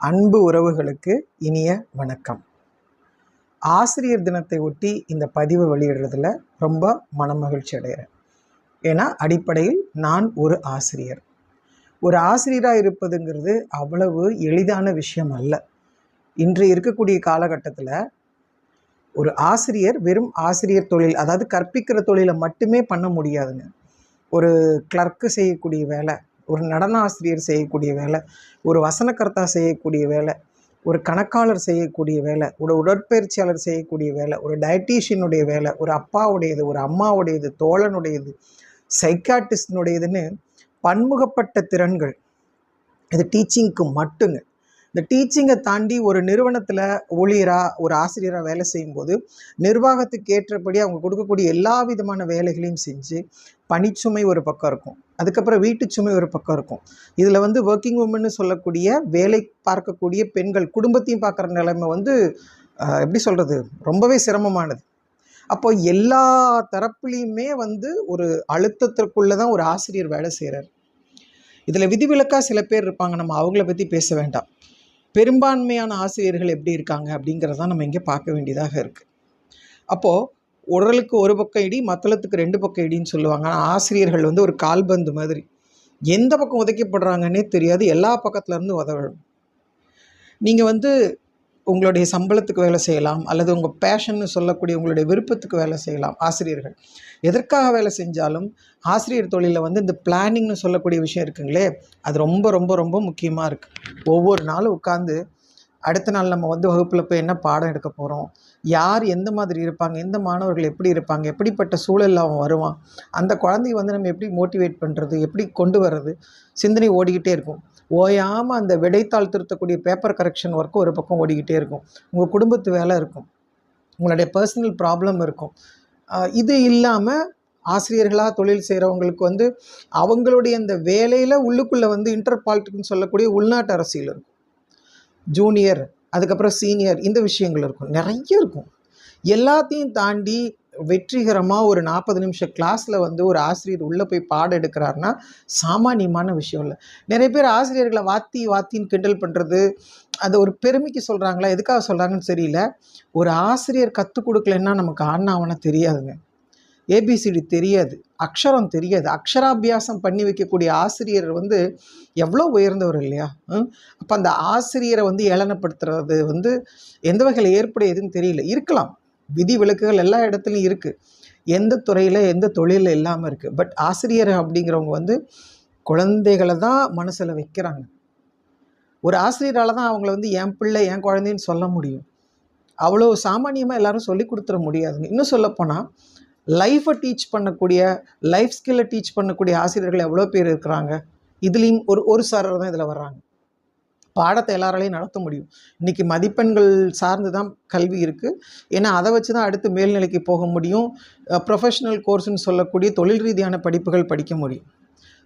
அன்பு உறவுகளுக்கு இனிய வணக்கம். ஆசிரியர் தினத்தை ஒட்டி இந்த பதிவை வெளியிடுறதுல ரொம்ப மனமகிழ்ச்சி அடைகிறேன். ஏன்னா அடிப்படையில் நான் ஒரு ஆசிரியர். ஒரு ஆசிரியராக இருப்பதுங்கிறது அவ்வளவு எளிதான விஷயம் அல்ல. இன்று இருக்கக்கூடிய காலகட்டத்தில் ஒரு ஆசிரியர் வெறும் ஆசிரியர் தொழில் அதாவது கற்பிக்கிற தொழிலை மட்டுமே பண்ண முடியாதுங்க. ஒரு கிளர்க்கு செய்யக்கூடிய வேலை ஒரு நடன ஆசிரியர் செய்யக்கூடிய வேலை ஒரு வசனக்கர்த்தா செய்யக்கூடிய வேலை ஒரு கணக்காளர் செய்யக்கூடிய வேலை ஒரு உடற்பயிற்சியாளர் செய்யக்கூடிய வேலை ஒரு டயட்டீஷியனுடைய வேலை ஒரு அப்பாவுடையது ஒரு அம்மாவுடையது தோழனுடையது சைக்காட்டிஸ்டினுடையதுன்னு பன்முகப்பட்ட திறன்கள் இது டீச்சிங்க்கு மட்டுங்க. இந்த டீச்சிங்கை தாண்டி ஒரு நிறுவனத்தில் ஊழியராக ஒரு ஆசிரியராக வேலை செய்யும்போது நிர்வாகத்துக்கு ஏற்றபடி அவங்க கொடுக்கக்கூடிய எல்லா விதமான வேலைகளையும் செஞ்சு பணிச்சுமை ஒரு பக்கம் இருக்கும். அதுக்கப்புறம் வீட்டு சுமை ஒரு பக்கம் இருக்கும். இதில் வந்து ஒர்க்கிங் உமன்னு சொல்லக்கூடிய வேலை பார்க்கக்கூடிய பெண்கள் குடும்பத்தையும் பார்க்குற நிலைமை வந்து எப்படி சொல்கிறது ரொம்பவே சிரமமானது. அப்போ எல்லா தரப்புலையுமே வந்து ஒரு அழுத்தத்திற்குள்ளே தான் ஒரு ஆசிரியர் வேலை செய்கிறார் இதில் விதிவிலக்காக சில பேர் இருப்பாங்க. நம்ம அவங்கள பற்றி பேச வேண்டாம். பெரும்பான்மையான ஆசிரியர்கள் எப்படி இருக்காங்க அப்படிங்கிறத நம்ம இங்கே பார்க்க வேண்டியதாக இருக்குது அப்போது உடலுக்கு ஒரு பக்கம் இடி மத்தளத்துக்கு ரெண்டு பக்கம் இடின்னு சொல்லுவாங்க. ஆனால் ஆசிரியர்கள் வந்து ஒரு கால்பந்து மாதிரி. எந்த பக்கம் உதைக்கப்படுறாங்கன்னே தெரியாது. எல்லா பக்கத்துலேருந்து உதவணும். நீங்கள் வந்து உங்களுடைய சம்பளத்துக்கு வேலை செய்யலாம் அல்லது உங்கள் பேஷன்னு சொல்லக்கூடிய உங்களுடைய விருப்பத்துக்கு வேலை செய்யலாம் ஆசிரியர்கள். எதற்காக வேலை செஞ்சாலும் ஆசிரியர் தொழிலில் வந்து இந்த பிளானிங்னு சொல்லக்கூடிய விஷயம் இருக்குங்களே அது ரொம்ப ரொம்ப ரொம்ப முக்கியமாக இருக்குது ஒவ்வொரு நாளும் உட்காந்து அடுத்த நாள் நம்ம வந்து வகுப்பில் போய் என்ன பாடம் எடுக்க போகிறோம் யார் எந்த மாதிரி இருப்பாங்க எந்த மாணவர்கள் எப்படி இருப்பாங்க எப்படிப்பட்ட சூழலில் அவன் வருவான் அந்த குழந்தைய வந்து நம்ம எப்படி மோட்டிவேட் பண்ணுறது எப்படி கொண்டு வர்றது சிந்தனை ஓடிக்கிட்டே இருக்கும். ஓயாமல் அந்த விடைத்தாள் திருத்தக்கூடிய பேப்பர் கரெக்ஷன் ஒர்க்கு ஒரு பக்கம் ஓடிக்கிட்டே இருக்கும். உங்கள் குடும்பத்து வேலை இருக்கும். உங்களுடைய பர்சனல் ப்ராப்ளம் இருக்கும். இது இல்லாமல் ஆசிரியர்களாக தொழில் செய்கிறவங்களுக்கு வந்து அவங்களுடைய அந்த வேலையில் உள்ளுக்குள்ளே வந்து இன்டர் பாலிட்டிக்னு சொல்லக்கூடிய உள்நாட்டு அரசியல் இருக்கும். ஜூனியர் அதுக்கப்புறம் சீனியர் இந்த விஷயங்கள் இருக்கும். நிறைய இருக்கும். எல்லாத்தையும் தாண்டி வெற்றிகரமாக ஒரு நாற்பது நிமிஷம் கிளாஸில் வந்து ஒரு ஆசிரியர் உள்ளே போய் பாடம் எடுக்கிறாருன்னா சாமானியமான விஷயம் இல்லை. நிறைய பேர் ஆசிரியர்களை வாத்தி வாத்தின்னு கிண்டல் பண்ணுறது அதை ஒரு பெருமைக்கு சொல்கிறாங்களா எதுக்காக சொல்கிறாங்கன்னு தெரியல. ஒரு ஆசிரியர் கற்றுக் கொடுக்கலன்னா நமக்கு ஆனாவனா தெரியாதுங்க. ஏபிசிடி தெரியாது. அக்ஷரம் தெரியாது. அக்ஷராபியாசம் பண்ணி வைக்கக்கூடிய ஆசிரியர் வந்து எவ்வளோ உயர்ந்தவர் இல்லையா? அப்போ அந்த ஆசிரியரை வந்து ஏளனப்படுத்துறது வந்து எந்த வகையில் ஏற்புடையதுன்னு தெரியல. இருக்கலாம். விதி விலக்குகள் எல்லா இடத்துலையும் இருக்குது எந்த துறையில் எந்த தொழிலில் இல்லாமல் இருக்குது பட் ஆசிரியர் அப்படிங்கிறவங்க வந்து குழந்தைகளை தான் மனசில் வைக்கிறாங்க. ஒரு ஆசிரியரால் தான் அவங்கள வந்து என் பிள்ளை என் குழந்தைன்னு சொல்ல முடியும். அவ்வளோ சாமானியமாக எல்லாரும் சொல்லி கொடுத்துட முடியாதுங்க. இன்னும் சொல்லப்போனால் லைஃப்பை டீச் பண்ணக்கூடிய லைஃப் ஸ்கில்லை டீச் பண்ணக்கூடிய ஆசிரியர்கள் எவ்வளோ பேர் இருக்கிறாங்க? இதுலேயும் ஒரு ஒரு சாரர் தான் இதில் வர்றாங்க. பாடத்தை எல்லாராலையும் நடத்த முடியும். இன்றைக்கி மதிப்பெண்கள் சார்ந்து தான் கல்வி இருக்குது ஏன்னா அதை வச்சு தான் அடுத்து மேல்நிலைக்கு போக முடியும். ப்ரொஃபஷனல் கோர்ஸ்னு சொல்லக்கூடிய தொழில் ரீதியான படிப்புகள் படிக்க முடியும்.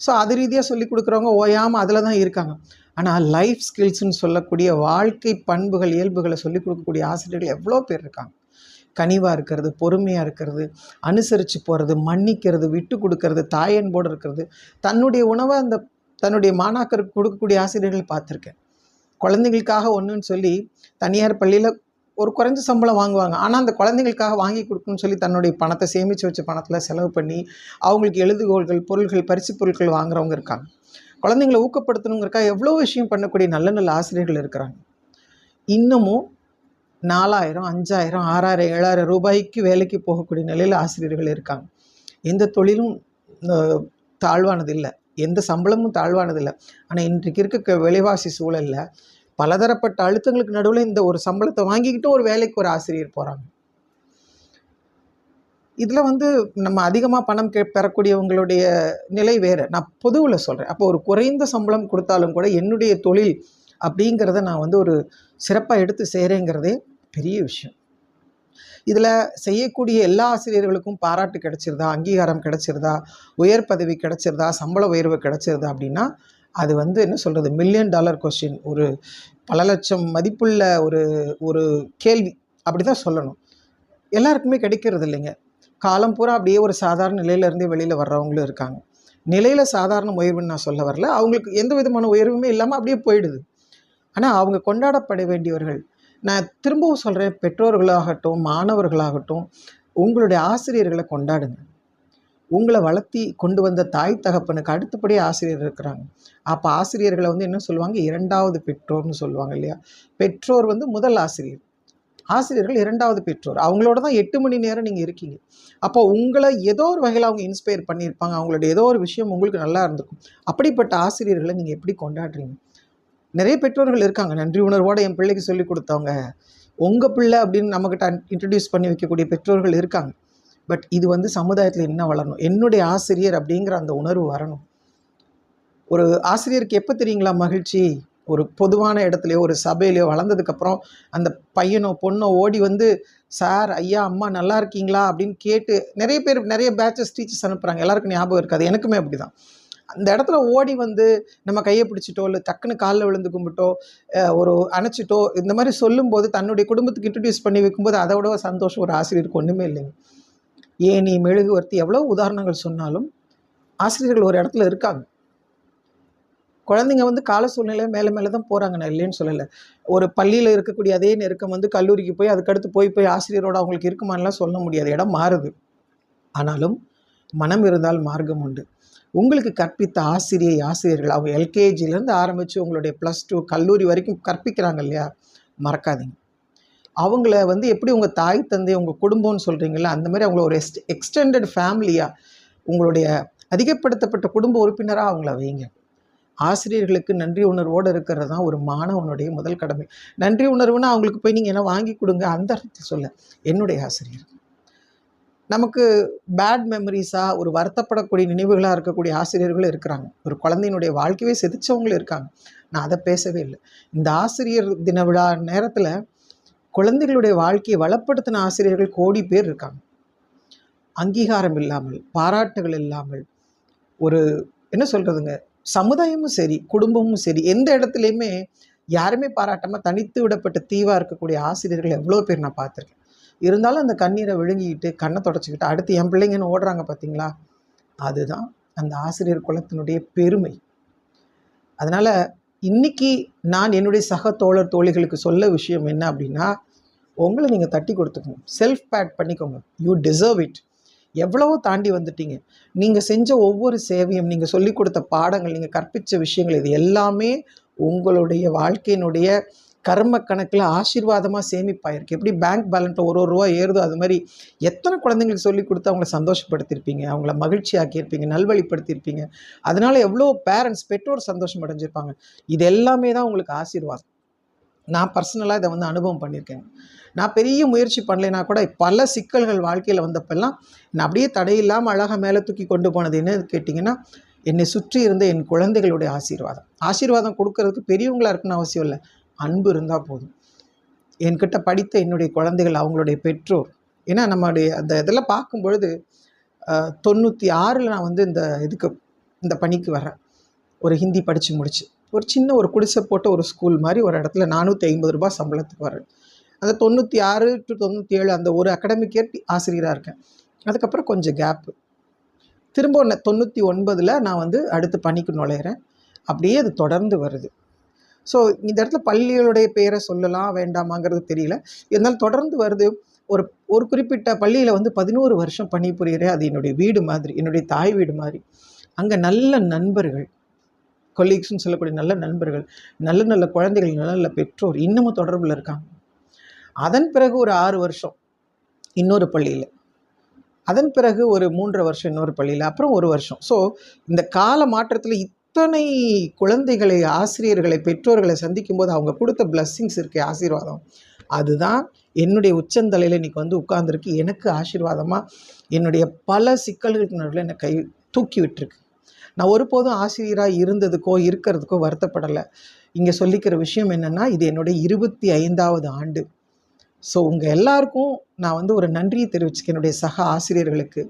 ஸோ அது ரீதியாக சொல்லி கொடுக்குறவங்க ஓயாமல் அதில் தான் இருக்காங்க. ஆனால் லைஃப் ஸ்கில்ஸ்னு சொல்லக்கூடிய வாழ்க்கை பண்புகள் இயல்புகளை சொல்லிக் கொடுக்கக்கூடிய ஆசிரியர்கள் எவ்வளோ பேர் இருக்காங்க. கனிவாக இருக்கிறது பொறுமையாக இருக்கிறது அனுசரித்து போகிறது மன்னிக்கிறது விட்டு கொடுக்கறது தாயன்போடு இருக்கிறது. தன்னுடைய உணவை அந்த தன்னுடைய மாணாக்கருக்கு கொடுக்கக்கூடிய ஆசிரியர்கள் பார்த்துருக்கேன். குழந்தைங்களுக்காக ஒன்றுன்னு சொல்லி தனியார் பள்ளியில் ஒரு குறைஞ்ச சம்பளம் வாங்குவாங்க. ஆனால் அந்த குழந்தைங்களுக்காக வாங்கி கொடுக்கணும்னு சொல்லி தன்னுடைய பணத்தை சேமித்து வச்ச பணத்தில் செலவு பண்ணி அவங்களுக்கு எழுதுகோள்கள் பொருள்கள் பரிசு பொருட்கள் வாங்குறவங்க இருக்காங்க. குழந்தைங்களை ஊக்கப்படுத்தணுங்கிறக்காக எவ்வளோ விஷயம் பண்ணக்கூடிய நல்ல நல்ல ஆசிரியர்கள் இருக்கிறாங்க. இன்னமும் நாலாயிரம் அஞ்சாயிரம் ஆறாயிரம் ஏழாயிரம் ரூபாய்க்கு வேலைக்கு போகக்கூடிய நிலையில் ஆசிரியர்கள் இருக்காங்க. எந்த தொழிலும் தாழ்வானது இல்லை எந்த சம்பளமும் தாழ்வானது இல்லை ஆனால் இன்றைக்கு இருக்க விலைவாசி சூழலில் பலதரப்பட்ட அழுத்தங்களுக்கு நடுவில் இந்த ஒரு சம்பளத்தை வாங்கிக்கிட்டு ஒரு வேலைக்கு ஒரு ஆசிரியர் போகிறாங்க இதில் வந்து நம்ம அதிகமாக பணம் கே பெறக்கூடியவங்களுடைய நிலை வேறு. நான் பொதுவில் சொல்கிறேன் அப்போ ஒரு குறைந்த சம்பளம் கொடுத்தாலும் கூட என்னுடைய தொழில் அப்படிங்கிறத நான் வந்து ஒரு சிறப்பாக எடுத்து செய்கிறேங்கிறதே பெரிய விஷயம். இதில் செய்யக்கூடிய எல்லா ஆசிரியர்களுக்கும் பாராட்டு கிடச்சிருதா? அங்கீகாரம் கிடைச்சிருதா? உயர் பதவி கிடைச்சிருதா? சம்பள உயர்வு கிடைச்சிருதா அப்படின்னா அது வந்து என்ன சொல்கிறது மில்லியன் டாலர் கொஸ்டின் ஒரு பல லட்சம் மதிப்புள்ள ஒரு ஒரு கேள்வி. அப்படி தான் சொல்லணும். எல்லாருக்குமே கிடைக்கிறது இல்லைங்க. காலம் பூரா அப்படியே ஒரு சாதாரண நிலையிலேருந்தே வெளியில் வர்றவங்களும் இருக்காங்க. நிலையில் சாதாரண உயர்வுன்னு நான் சொல்ல வரல. அவங்களுக்கு எந்த விதமான உயர்வுமே இல்லாமல் அப்படியே போயிடுது. ஆனால் அவங்க கொண்டாடப்பட வேண்டியவர்கள் நான் திரும்பவும் சொல்கிறேன் பெற்றோர்களாகட்டும் மாணவர்களாகட்டும் உங்களுடைய ஆசிரியர்களை கொண்டாடுங்க. உங்களை வளர்த்தி கொண்டு வந்த தாய் தகப்பனுக்கு அடுத்தபடி ஆசிரியர் இருக்கிறாங்க. அப்போ ஆசிரியர்களை வந்து என்ன சொல்லுவாங்க? இரண்டாவது பெற்றோர்னு சொல்லுவாங்க இல்லையா? பெற்றோர் வந்து முதல் ஆசிரியர். ஆசிரியர்கள் இரண்டாவது பெற்றோர். அவங்களோட தான் எட்டு மணி நேரம் நீங்கள் இருக்கீங்க. அப்போ உங்களை ஏதோ ஒரு வகையில் அவங்க இன்ஸ்பயர் பண்ணியிருப்பாங்க. அவங்களோட ஏதோ ஒரு விஷயம் உங்களுக்கு நல்லா இருந்திருக்கும். அப்படிப்பட்ட ஆசிரியர்களை நீங்கள் எப்படி கொண்டாடுறீங்க? நிறைய பெற்றோர்கள் இருக்காங்க. நன்றி உணர்வோடு என் பிள்ளைக்கு சொல்லி கொடுத்தவங்க. உங்கள் பிள்ளை அப்படின்னு நம்மக்கிட்ட இன்ட்ரடியூஸ் பண்ணி வைக்கக்கூடிய பெற்றோர்கள் இருக்காங்க. பட் இது வந்து சமுதாயத்தில் என்ன வளரணும். என்னுடைய ஆசிரியர் அப்படிங்கிற அந்த உணர்வு வரணும். ஒரு ஆசிரியருக்கு எப்போ தெரியுங்களா மகிழ்ச்சி? ஒரு பொதுவான இடத்துலையோ ஒரு சபையிலையோ வளர்ந்ததுக்கப்புறம் அந்த பையனோ பொண்ணோ ஓடி வந்து சார் ஐயா அம்மா நல்லா இருக்கீங்களா? அப்படின்னு கேட்டு நிறைய பேர் நிறைய பேச்சஸ் டீச்சர்ஸ் அனுப்புகிறாங்க எல்லாருக்கும் ஞாபகம் இருக்காது. எனக்குமே அப்படி தான் அந்த இடத்துல ஓடி வந்து நம்ம கையை பிடிச்சிட்டோ இல்லை டக்குன்னு காலில் விழுந்து கும்பிட்டோ ஒரு அணைச்சிட்டோ இந்த மாதிரி சொல்லும்போது தன்னுடைய குடும்பத்துக்கு இன்ட்ரடியூஸ் பண்ணி வைக்கும்போது அதை விட சந்தோஷம் ஒரு ஆசிரியருக்கு ஒன்றுமே இல்லைங்க. ஏனி மெழுகுவர்த்தி? எவ்வளோ உதாரணங்கள் சொன்னாலும் ஆசிரியர்கள் ஒரு இடத்துல இருக்காங்க. குழந்தைங்க வந்து கால சூழ்நிலை மேலே மேலே தான் போகிறாங்க நான் இல்லைன்னு சொல்லலை. ஒரு பள்ளியில் இருக்கக்கூடிய அதே நெருக்கம் வந்து கல்லூரிக்கு போய் அதுக்கடுத்து போய் போய் ஆசிரியரோட அவங்களுக்கு இருக்குமான்லாம் சொல்ல முடியாது. இடம் மாறுது. ஆனாலும் மனம் இருந்தால் மார்க்கம் உண்டு. உங்களுக்கு கற்பித்த ஆசிரியை ஆசிரியர்கள் அவங்க எல்கேஜிலேருந்து ஆரம்பித்து உங்களுடைய ப்ளஸ் டூ கல்லூரி வரைக்கும் கற்பிக்கிறாங்க இல்லையா? மறக்காதீங்க. அவங்கள வந்து எப்படி உங்கள் தாய் தந்தை உங்கள் குடும்பம்னு சொல்கிறீங்களா அந்த மாதிரி அவங்கள ஒரு எக்ஸ்ட் எக்ஸ்டெண்டட் ஃபேமிலியாக உங்களுடைய அதிகப்படுத்தப்பட்ட குடும்ப உறுப்பினராக அவங்கள வைங்க. ஆசிரியர்களுக்கு நன்றி உணர்வோடு இருக்கிறது தான் ஒரு மாணவனுடைய முதல் கடமை. நன்றி உணர்வுன்னா அவங்களுக்கு போய் நீங்கள் என்ன வாங்கி கொடுங்க அந்த அர்த்தத்தில் சொல்ல என்னுடைய ஆசிரியர். நமக்கு பேட் மெமரிஸாக ஒரு வருத்தப்படக்கூடிய நினைவுகளாக இருக்கக்கூடிய ஆசிரியர்களும் இருக்கிறாங்க. ஒரு குழந்தையினுடைய வாழ்க்கையே செதிச்சவங்களும் இருக்காங்க. நான் அதை பேசவே இல்லை. இந்த ஆசிரியர் தின விழா நேரத்தில் குழந்தைகளுடைய வாழ்க்கையை வளப்படுத்தின ஆசிரியர்கள் கோடி பேர் இருக்காங்க. அங்கீகாரம் இல்லாமல் பாராட்டுகள் இல்லாமல் ஒரு என்ன சொல்கிறதுங்க சமுதாயமும் சரி குடும்பமும் சரி எந்த இடத்துலையுமே யாருமே பாராட்டாமல் தனித்து விடப்பட்ட தீவாக இருக்கக்கூடிய ஆசிரியர்கள் எவ்வளோ பேர் நான் பார்த்துருக்கேன். இருந்தாலும் அந்த கண்ணீரை விழுங்கிக்கிட்டு கண்ணை தொடச்சிக்கிட்டு அடுத்து என் பிள்ளைங்கன்னு ஓடுறாங்க பார்த்தீங்களா அதுதான் அந்த ஆசிரியர் குலத்தினுடைய பெருமை. அதனால் இன்னைக்கு நான் என்னுடைய சக தோழர் தோழிகளுக்கு சொல்ல விஷயம் என்ன அப்படின்னா உங்களை நீங்கள் தட்டி கொடுத்துக்கணும். செல்ஃப் பேட் பண்ணிக்கோங்க. யூ டிசர்வ் இட் எவ்வளவோ தாண்டி வந்துட்டீங்க. நீங்கள் செஞ்ச ஒவ்வொரு சேவையும் நீங்கள் சொல்லிக் கொடுத்த பாடங்கள் நீங்கள் கற்பித்த விஷயங்கள் இது எல்லாமே உங்களுடைய வாழ்க்கையினுடைய கர்ம கணக்கில் ஆசீர்வாதமாக சேமிப்பாயிருக்கு. எப்படி பேங்க் பேலன்ஸில் ஒரு ஒரு ரூபா ஏறுதோ அது மாதிரி எத்தனை குழந்தைங்களுக்கு சொல்லி கொடுத்து அவங்கள சந்தோஷப்படுத்தியிருப்பீங்க? அவங்கள மகிழ்ச்சி ஆக்கியிருப்பீங்க நல்வழிப்படுத்தியிருப்பீங்க. அதனால் எவ்வளோ பேரண்ட்ஸ் பெற்றோர் சந்தோஷம் அடைஞ்சிருப்பாங்க. இது எல்லாமே தான் உங்களுக்கு ஆசீர்வாதம். நான் பர்சனலாக இதை வந்து அனுபவம் பண்ணியிருக்கேன். நான் பெரிய முயற்சி பண்ணலைன்னா கூட பல சிக்கல்கள் வாழ்க்கையில் வந்தப்பெல்லாம் நான் அப்படியே தடையில்லாமல் அழகாக மேலே தூக்கி கொண்டு போனது என்ன கேட்டிங்கன்னா என்னை சுற்றி இருந்த என் குழந்தைகளுடைய ஆசீர்வாதம். ஆசீர்வாதம் கொடுக்கறதுக்கு பெரியவங்களாக இருக்குன்னு அவசியம் இல்லை. அன்பு இருந்தால் போதும். என்கிட்ட படித்த என்னுடைய குழந்தைகள் அவங்களுடைய பெற்றோர். ஏன்னா நம்மளுடைய அந்த இதெல்லாம் பார்க்கும் பொழுது தொண்ணூற்றி ஆறில் நான் வந்து இந்த இதுக்கு இந்த பணிக்கு வரேன் ஒரு ஹிந்தி படித்து முடிச்சு. ஒரு சின்ன ஒரு குடிசை போட்ட ஒரு ஸ்கூல் மாதிரி ஒரு இடத்துல நானூற்றி ஐம்பது ரூபாய் சம்பளத்துக்கு வரேன் அந்த தொண்ணூற்றி ஆறு டு தொண்ணூற்றி ஏழு அந்த ஒரு அகாடமிக் இயர் ஆசிரியராக இருக்கேன். அதுக்கப்புறம் கொஞ்சம் கேப்பு திரும்ப ஒன்று தொண்ணூற்றி ஒன்பதில் நான் வந்து அடுத்து பணிக்கு நுழையிறேன். அப்படியே அது தொடர்ந்து வருது. ஸோ இந்த இடத்துல பள்ளிகளுடைய பேரை சொல்லலாம் வேண்டாமாங்கிறது தெரியல. இருந்தாலும் தொடர்ந்து வருது. ஒரு ஒரு குறிப்பிட்ட பள்ளியில் வந்து பதினோரு வருஷம் பணிபுரியறேன் அது என்னுடைய வீடு மாதிரி என்னுடைய தாய் வீடு மாதிரி. அங்கே நல்ல நண்பர்கள் கொலீக்ஸ்னு சொல்லக்கூடிய நல்ல நண்பர்கள் நல்ல நல்ல குழந்தைகள் நல்ல நல்ல பெற்றோர் இன்னமும் தொடர்பில் இருக்காங்க. அதன் பிறகு ஒரு ஆறு வருஷம் இன்னொரு பள்ளியில். அதன் பிறகு ஒரு மூன்றரை வருஷம் இன்னொரு பள்ளியில் அப்புறம் ஒரு வருஷம். ஸோ இந்த கால மாற்றத்தில் அத்தனை குழந்தைகளை ஆசிரியர்களை பெற்றோர்களை சந்திக்கும் போது அவங்க கொடுத்த பிளஸ்ஸிங்ஸ் இருக்கே ஆசீர்வாதம். அதுதான் என்னுடைய உச்சந்தலையில் இன்றைக்கி வந்து உட்கார்ந்துருக்கு. எனக்கு ஆசீர்வாதமாக என்னுடைய பல சிக்கல்களுக்கு நடுவில் என்னை கை தூக்கி விட்டுருக்கு. நான் ஒருபோதும் ஆசிரியராக இருந்ததுக்கோ இருக்கிறதுக்கோ வருத்தப்படலை. இங்கே சொல்லிக்கிற விஷயம் என்னென்னா இது என்னுடைய இருபத்தி ஐந்தாவது ஆண்டு. ஸோ உங்கள் எல்லாருக்கும் நான் வந்து ஒரு நன்றியை தெரிவிச்சுக்க என்னுடைய சக ஆசிரியர்களுக்கு.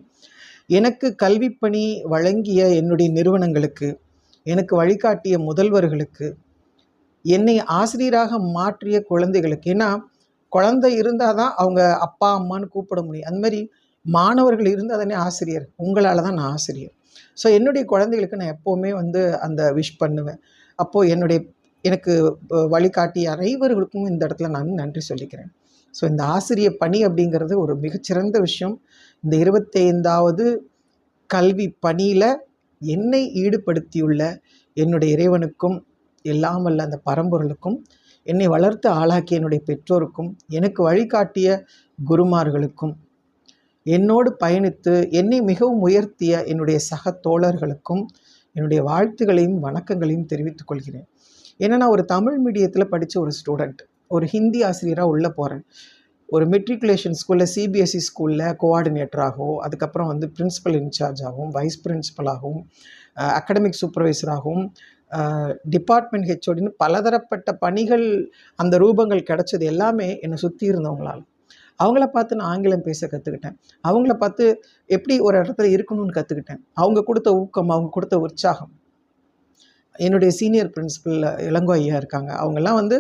எனக்கு கல்விப்பணி வழங்கிய என்னுடைய நிறுவனங்களுக்கு. எனக்கு வழிகாட்டிய முதல்வர்களுக்கு என்னை ஆசிரியராக மாற்றிய குழந்தைகளுக்கு. ஏன்னா குழந்தை இருந்தால் தான் அவங்க அப்பா அம்மான்னு கூப்பிட முடியும். அந்த மாதிரி மாணவர்கள் இருந்தால் தானே ஆசிரியர். உங்களால் தான் நான் ஆசிரியர். ஸோ என்னுடைய குழந்தைகளுக்கு நான் எப்போவுமே வந்து அந்த விஷ் பண்ணுவேன். அப்போது என்னுடைய எனக்கு வழிகாட்டிய அனைவர்களுக்கும் இந்த இடத்துல நான் நன்றி சொல்லிக்கிறேன். ஸோ இந்த ஆசிரிய பணி அப்படிங்கிறது ஒரு மிகச்சிறந்த விஷயம். இந்த இருபத்தைந்தாவது கல்வி பணியில் என்னை ஈடுபடுத்தியுள்ள என்னுடைய இறைவனுக்கும் எல்லாம் வல்ல அந்த பரம்பொருளுக்கும் என்னை வளர்த்து ஆளாக்கிய என்னுடைய பெற்றோருக்கும் எனக்கு வழிகாட்டிய குருமார்களுக்கும் என்னோடு பயணித்து என்னை மிகவும் உயர்த்திய என்னுடைய சக தோழர்களுக்கும் என்னுடைய வாழ்த்துகளையும் வணக்கங்களையும் தெரிவித்துக் கொள்கிறேன். ஏன்னா நான் ஒரு தமிழ் மீடியத்தில் படித்த ஒரு ஸ்டூடெண்ட் ஒரு ஹிந்தி ஆசிரியராக உள்ளே போகிறேன் ஒரு மெட்ரிகுலேஷன் ஸ்கூலில் சிபிஎஸ்சி ஸ்கூலில் கோஆர்டினேட்டராகவும் அதுக்கப்புறம் வந்து பிரின்ஸிபல் இன்சார்ஜாகவும் வைஸ் பிரின்ஸிபலாகவும் அகடமிக் சூப்பர்வைசராகவும் டிபார்ட்மெண்ட் ஹெச்ஓடின்னு பலதரப்பட்ட பணிகள் அந்த ரூபங்கள் கிடச்சது எல்லாமே என்னை சுற்றி இருந்தவங்களால். அவங்கள பார்த்து நான் ஆங்கிலம் பேச கற்றுக்கிட்டேன் அவங்கள பார்த்து எப்படி ஒரு இடத்துல இருக்கணும்னு கற்றுக்கிட்டேன் அவங்க கொடுத்த ஊக்கம் அவங்க கொடுத்த உற்சாகம். என்னுடைய சீனியர் பிரின்ஸிபல் இளங்கோ ஐயா இருக்காங்க. அவங்கெல்லாம் வந்து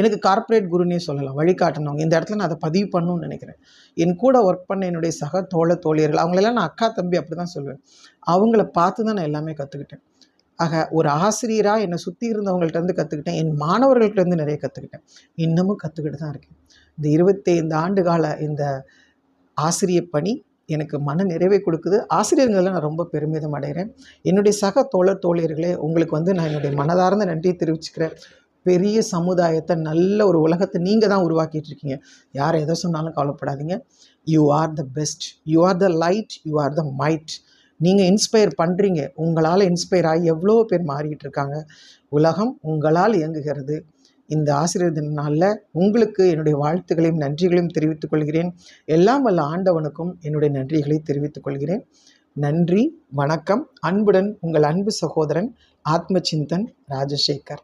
எனக்கு கார்ப்பரேட் குருனே சொல்லலாம் வழிகாட்டினவங்க. இந்த இடத்துல நான் அதை பதிவு பண்ணணும்னு நினைக்கிறேன். என் கூட ஒர்க் பண்ண என்னுடைய சக தோழ தோழியர்கள் அவங்களெல்லாம் நான் அக்கா தம்பி அப்படி தான் சொல்லுவேன். அவங்கள பார்த்து தான் நான் எல்லாமே கற்றுக்கிட்டேன் ஆக ஒரு ஆசிரியராக என்னை சுற்றி இருந்தவங்கள்ட்ட இருந்து கற்றுக்கிட்டேன் என் மாணவர்கள்ட்டேருந்து நிறைய கற்றுக்கிட்டேன் இன்னமும் கற்றுக்கிட்டு தான் இருக்கேன். இந்த இருபத்தைந்து ஆண்டு கால இந்த ஆசிரிய பணி எனக்கு மன நிறைவை கொடுக்குது. ஆசிரியர்களில் நான் ரொம்ப பெருமிதம் அடைகிறேன். என்னுடைய சக தோழர் தோழியர்களே உங்களுக்கு வந்து நான் என்னுடைய மனதார்ந்த நன்றியை தெரிவிச்சுக்கிறேன். பெரிய சமுதாயத்தை நல்ல ஒரு உலகத்தை நீங்கள் தான் உருவாக்கிட்டு இருக்கீங்க யார் எதை சொன்னாலும் கவலைப்படாதீங்க. You are the best you are the light you are the might நீங்கள் இன்ஸ்பயர் பண்ணுறீங்க உங்களால் இன்ஸ்பயர் ஆகி எவ்வளோ பேர் மாறிக்கிட்டு இருக்காங்க உலகம் உங்களால் இயங்குகிறது. இந்த ஆசிரியர் தின நாளில் உங்களுக்கு என்னுடைய வாழ்த்துக்களையும் நன்றிகளையும் தெரிவித்துக் கொள்கிறேன். எல்லாம் வல்ல ஆண்டவனுக்கும் என்னுடைய நன்றிகளை தெரிவித்துக் கொள்கிறேன். நன்றி வணக்கம். அன்புடன் உங்கள் அன்பு சகோதரன் ஆத்ம சிந்தன் ராஜசேகர்.